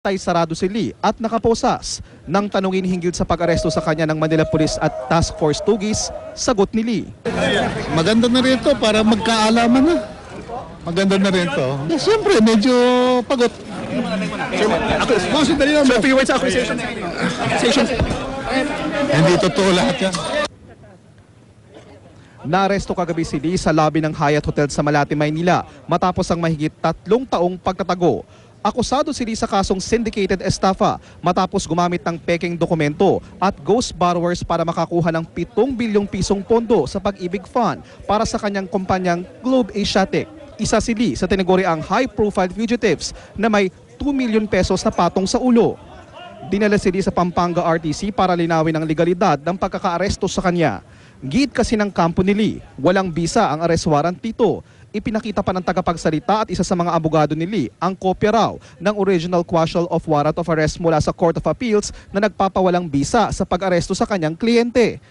tay sarado si Lee at nakaposas. Nang tanungin hinggil sa pag-aresto sa kanya ng Manila Police at Task Force Tugis, sagot ni Lee. Maganda na rin ito para magkaalaman na. Maganda na rin ito. Eh, Siyempre, medyo pagod. Lang. few words accusation. Hindi totoo lahat yan. Naaresto kagabi si Lee sa lobby ng Hyatt Hotel sa Malate, Maynila matapos ang mahigit tatlong taong pagtatago. Akusado si Lee sa kasong syndicated estafa matapos gumamit ng peking dokumento at ghost borrowers para makakuha ng 7 bilyong pisong pondo sa Pag-ibig Fund para sa kanyang kumpanyang Globe Asiatic. Isa si Lee sa tinaguriang high-profile fugitives na may 2 milyon pesos na patong sa ulo. Dinala si Lee sa Pampanga RTC para linawin ang legalidad ng pagkakaaresto sa kanya. Gid kasi ng kampo ni Lee, walang bisa ang arrest warrant dito. Ipinakita pa ng tagapagsalita at isa sa mga abogado ni Lee ang kopya raw ng original quashal of warrant of arrest mula sa Court of Appeals na nagpapawalang bisa sa pag-aresto sa kanyang kliyente.